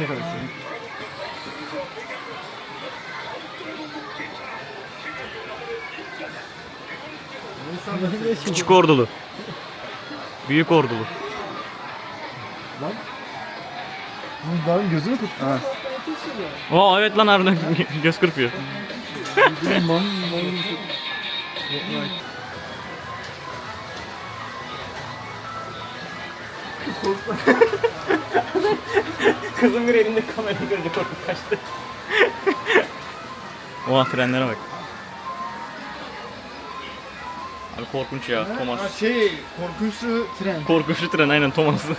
içine karıştırayım. Küçük ordulu. Büyük ordulu. Lan. Bunların gözünü tut. Ha. Aa evet lan harbiden göz kırpıyor. Kızım bir elinde kamerayı görünce korkup kaçtı. Oha frenlere bak. Abi korkunç ya Thomas. Ha, şey, korkunçlu tren. Korkunçlu tren aynen Thomas'ı.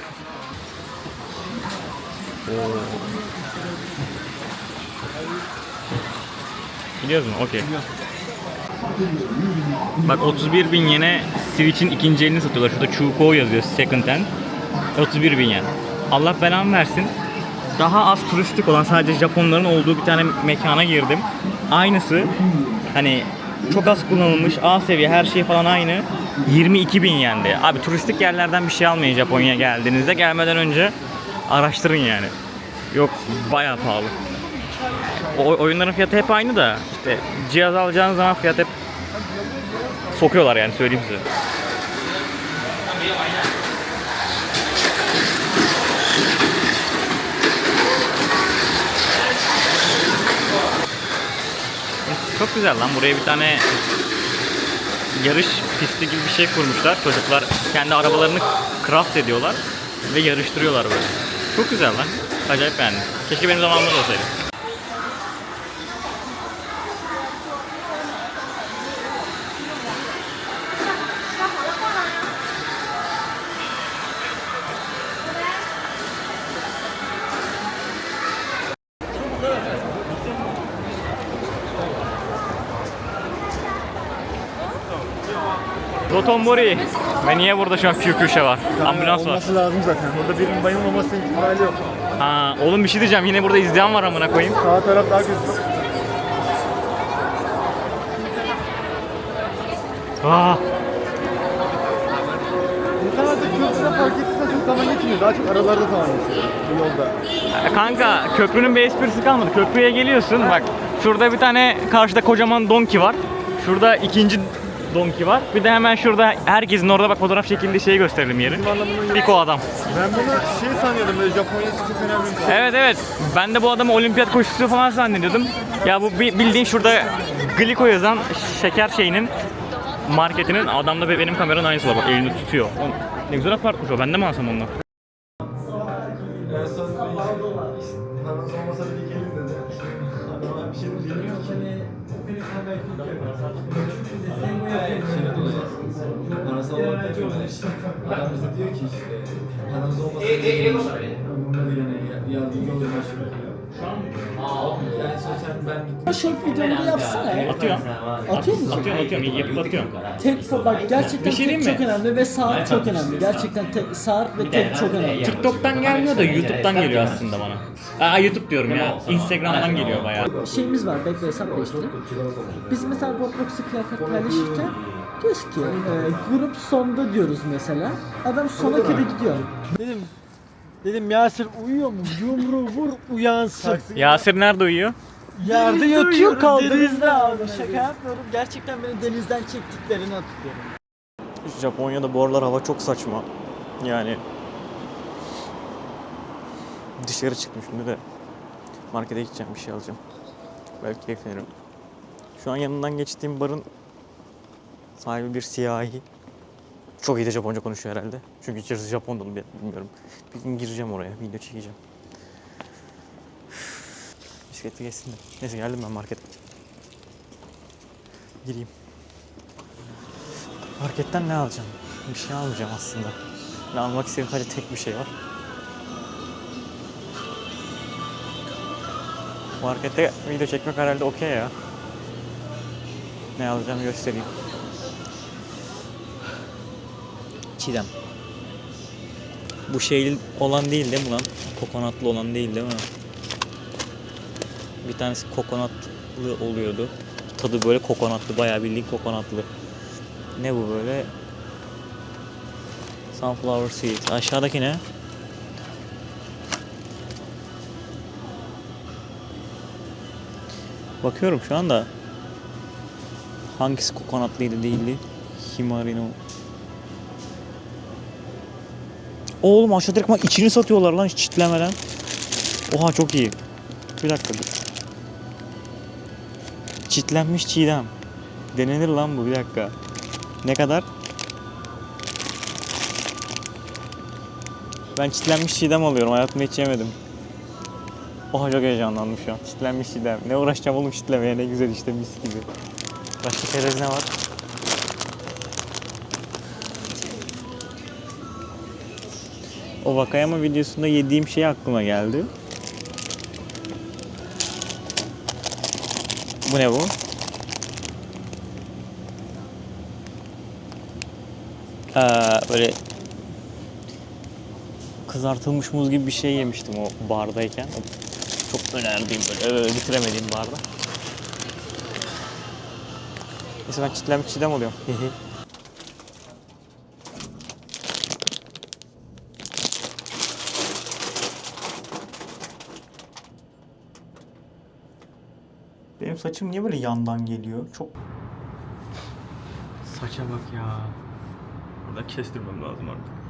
Biliyoruz mu? Okey. Bak 31 bin yene Switch'in ikinci elini satıyorlar. Şurada Chuko yazıyor second hand. 31 bin yen. Allah belamı versin. Daha az turistik olan sadece Japonların olduğu bir tane mekana girdim. Aynısı hani çok az kullanılmış A seviye her şey falan aynı. 22 bin yendi. Abi turistik yerlerden bir şey almayın Japonya'ya geldiğinizde. Gelmeden önce araştırın yani. Yok bayağı pahalı. O oyunların fiyatı hep aynı da işte cihaz alacağınız zaman fiyat hep sokuyorlar yani söyleyeyim size. Çok güzel lan buraya bir tane yarış pisti gibi bir şey kurmuşlar. Çocuklar kendi arabalarını craft ediyorlar ve yarıştırıyorlar böyle. Çok güzel lan. Acayip beğendim. Keşke benim zamanımda da olsaydı. Rotombori. Ve niye burada şu an QQ var? Ambulans var. Olması lazım zaten. Burada birinin bayılmaması ihtimali yok. Ha, oğlum bir şey diyeceğim. Yine burada izleyen var amına koyayım. Sağ taraf daha kötü. Aa, İnsan artık köprüde fark çok zaman geçmiyor. Daha çok aralarda zaman geçiyor. Bu yolda. kanka köprünün bir esprisi kalmadı. Köprüye geliyorsun bak. Şurada bir tane karşıda kocaman donki var. Şurada ikinci donki var. Bir de hemen şurada herkesin orada bak fotoğraf çekildiği şeyi gösterelim yeri. Piko adam. Ben bunu şey sanıyordum böyle Japonya'sı çok önemli bir şey. Evet evet. Ben de bu adamı olimpiyat koşucusu falan zannediyordum. Ya bu bi- bildiğin şurada Gliko yazan şeker şeyinin marketinin adamda be- benim kameranın aynısı var bak elini tutuyor. Oğlum, ne güzel apartmış o. Ben de mi alsam onu? Adam bize diyor ki işte paranız olmasa bir gelin. Bunları yani yardımcı olur başlıyor. Yani sosyal ben gittim. Short videoları yapsana ya. Atıyorum. Atıyor musun? Atıyorum atıyorum. Yapıp atıyorum. Tek bak gerçekten Bir şey tek diyeyim çok mi? önemli ve saat çok önemli. Gerçekten tek, saat ve tek çok önemli. TikTok'tan gelmiyor da YouTube'dan geliyor aslında bana. Aa YouTube diyorum ya. Instagram'dan geliyor bayağı. Şeyimiz var bekle hesap değiştireyim. Biz mesela Roblox'ta kıyafet paylaşırken diyoruz ki e, grup sonda diyoruz mesela. Adam sona kadar gidiyor. Dedim Dedim Yasir uyuyor mu? Yumruğu vur uyansın. Yasir nerede uyuyor? Yerde yatıyor kaldırızda abi. Şaka yapmıyorum. Gerçekten beni denizden çektiklerini hatırlıyorum. Japonya'da bu aralar hava çok saçma. Yani dışarı çıktım şimdi de markete gideceğim bir şey alacağım. Belki keyiflenirim. Şu an yanından geçtiğim barın sahibi bir siyahi. Çok iyi de Japonca konuşuyor herhalde. Çünkü içerisi Japon dolu bilmiyorum. Bir gün gireceğim oraya, video çekeceğim. Bisikleti geçsin de. Neyse geldim ben markete. Gireyim. Marketten ne alacağım? Bir şey almayacağım aslında. Ne almak istediğim sadece tek bir şey var. Markette video çekmek herhalde okey ya ne alacağımı göstereyim. Çiğdem. Bu şeyli olan değil değil mi lan? Kokonatlı olan değil değil mi? Bir tanesi kokonatlı oluyordu. Tadı böyle kokonatlı, bayağı bildiğin kokonatlı. Ne bu böyle? Sunflower seed. Aşağıdaki ne? Bakıyorum şu anda Hangisi kokonatlıydı değildi? Himarino. Oğlum aşağı direkt içini satıyorlar lan hiç çitlemeden. Oha çok iyi. Bir dakika dur. Çitlenmiş çiğdem. Denenir lan bu bir dakika. Ne kadar? Ben çitlenmiş çiğdem alıyorum. Hayatımda hiç yemedim. Oha çok heyecanlandım şu an. Çitlenmiş çiğdem. Ne uğraşacağım oğlum çitlemeye ne güzel işte mis gibi. Başka çerez ne var? O Wakayama videosunda yediğim şey aklıma geldi. Bu ne bu? Ee, böyle kızartılmış muz gibi bir şey yemiştim o bardayken. O çok önerdiğim böyle ee, bitiremediğim barda. Neyse ben çitlenmiş çiğdem oluyorum. Benim saçım niye böyle yandan geliyor? Çok... Saça bak ya. Burada kestirmem lazım artık.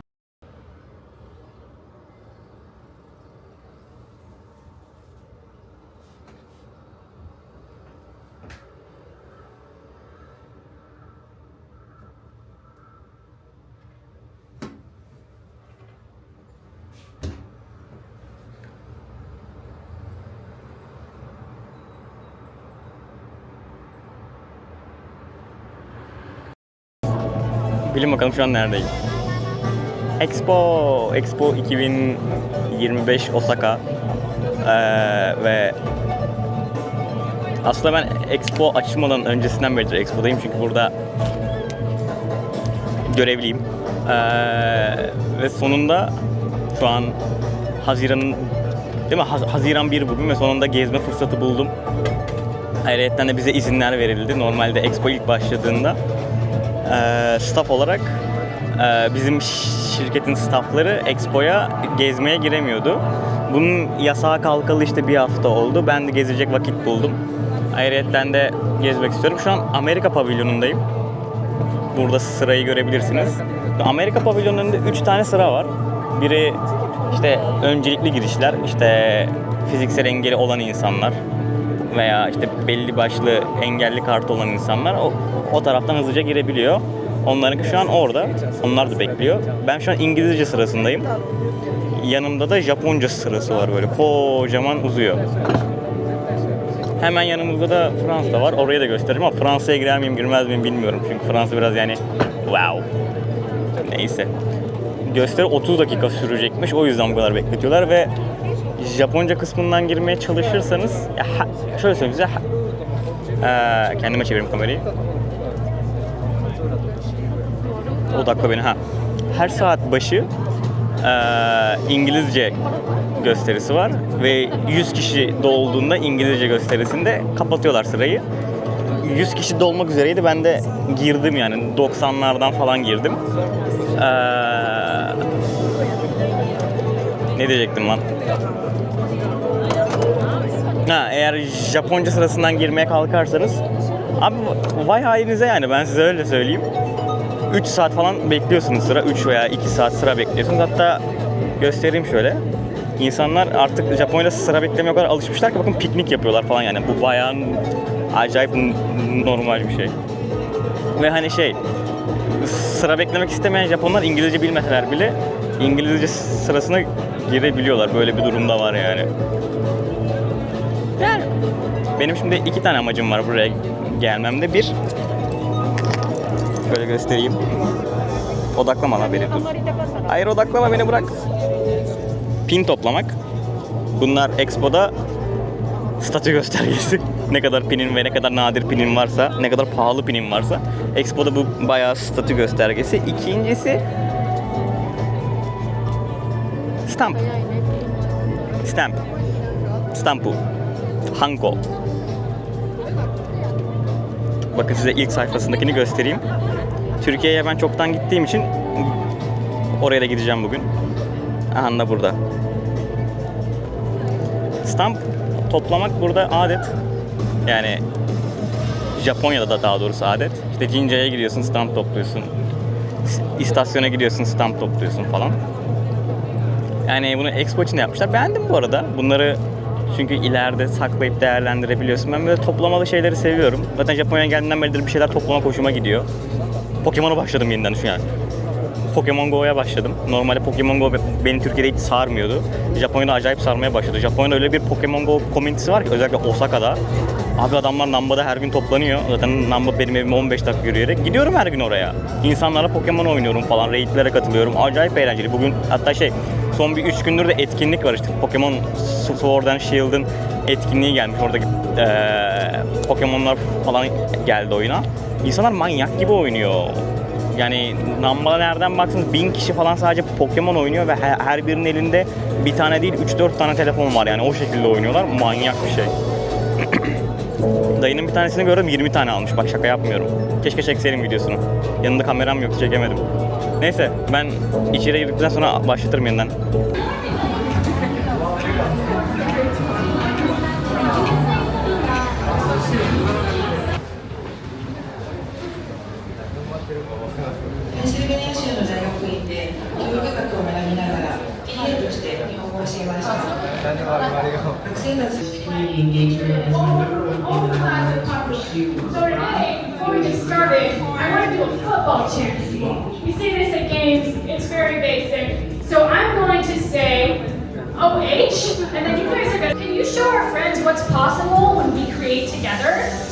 Bilin bakalım şu an neredeyim. Expo, Expo 2025 Osaka. Ee, ve aslında ben Expo açılmadan öncesinden beridir Expo'dayım çünkü burada görevliyim. Ee, ve sonunda şu an Haziran'ın değil mi? Haz- Haziran 1 bugün ve sonunda gezme fırsatı buldum. Ayrıca de bize izinler verildi. Normalde Expo ilk başladığında e, staff olarak e, bizim şirketin staffları Expo'ya gezmeye giremiyordu. Bunun yasağı kalkalı işte bir hafta oldu. Ben de gezecek vakit buldum. Ayrıca de gezmek istiyorum. Şu an Amerika pavilyonundayım. Burada sırayı görebilirsiniz. Amerika pavilyonunda 3 tane sıra var. Biri işte öncelikli girişler, işte fiziksel engeli olan insanlar veya işte belli başlı engelli kartı olan insanlar o, o taraftan hızlıca girebiliyor. Onların şu an orada. Onlar da bekliyor. Ben şu an İngilizce sırasındayım. Yanımda da Japonca sırası var böyle kocaman uzuyor. Hemen yanımızda da Fransa var. Orayı da göstereceğim ama Fransa'ya girer miyim girmez miyim bilmiyorum. Çünkü Fransa biraz yani wow. Neyse. Gösteri 30 dakika sürecekmiş. O yüzden bu kadar bekletiyorlar ve Japonca kısmından girmeye çalışırsanız ya ha- şöyle söyleyeyim size ha- Ee, kendime çevireyim kamerayı. Odakla beni ha. Her saat başı ee, İngilizce gösterisi var ve 100 kişi dolduğunda İngilizce gösterisinde kapatıyorlar sırayı. 100 kişi dolmak üzereydi. Ben de girdim yani 90'lardan falan girdim. Ee, ne diyecektim lan? Ha, eğer Japonca sırasından girmeye kalkarsanız abi vay halinize yani ben size öyle söyleyeyim. 3 saat falan bekliyorsunuz sıra. 3 veya 2 saat sıra bekliyorsunuz. Hatta göstereyim şöyle. İnsanlar artık Japonya'da sıra beklemeye o kadar alışmışlar ki bakın piknik yapıyorlar falan yani. Bu bayağı acayip normal bir şey. Ve hani şey sıra beklemek istemeyen Japonlar İngilizce bilmeseler bile İngilizce sırasına girebiliyorlar. Böyle bir durumda var. Yani benim şimdi iki tane amacım var buraya gelmemde. Bir, şöyle göstereyim. Odaklama lan beni dur. Hayır odaklama beni bırak. Pin toplamak. Bunlar Expo'da statü göstergesi. ne kadar pinin ve ne kadar nadir pinin varsa, ne kadar pahalı pinin varsa. Expo'da bu bayağı statü göstergesi. İkincisi stamp. Stamp. Stampu. Hanko. Bakın size ilk sayfasındakini göstereyim. Türkiye'ye ben çoktan gittiğim için oraya da gideceğim bugün. Aha da burada. Stamp toplamak burada adet. Yani Japonya'da da daha doğrusu adet. İşte Jinja'ya gidiyorsun, stamp topluyorsun. İstasyona gidiyorsun, stamp topluyorsun falan. Yani bunu Expo için yapmışlar. Beğendim bu arada. Bunları çünkü ileride saklayıp değerlendirebiliyorsun. Ben böyle toplamalı şeyleri seviyorum. Zaten Japonya'ya geldiğimden beridir bir şeyler toplamak hoşuma gidiyor. Pokemon'a başladım yeniden şu yani. Pokemon Go'ya başladım. Normalde Pokemon Go beni Türkiye'de hiç sarmıyordu. Japonya'da acayip sarmaya başladı. Japonya'da öyle bir Pokemon Go komünitesi var ki özellikle Osaka'da. Abi adamlar Namba'da her gün toplanıyor. Zaten Namba benim evime 15 dakika yürüyerek. Gidiyorum her gün oraya. İnsanlarla Pokemon oynuyorum falan. Raidlere katılıyorum. Acayip eğlenceli. Bugün hatta şey son bir 3 gündür de etkinlik var işte. Pokemon Sword and Shield'ın etkinliği gelmiş. Oradaki eee Pokemon'lar falan geldi oyuna. İnsanlar manyak gibi oynuyor. Yani Nambala nereden baksanız bin kişi falan sadece Pokemon oynuyor ve her, her birinin elinde bir tane değil 3-4 tane telefon var yani o şekilde oynuyorlar. Manyak bir şey. Dayının bir tanesini gördüm 20 tane almış. Bak şaka yapmıyorum. Keşke çekseydim videosunu. Yanında kameram yoktu çekemedim. Neyse ben içeri girdikten sonra başlatırım yeniden. And then you guys are to. Can you show our friends what's possible when we create together?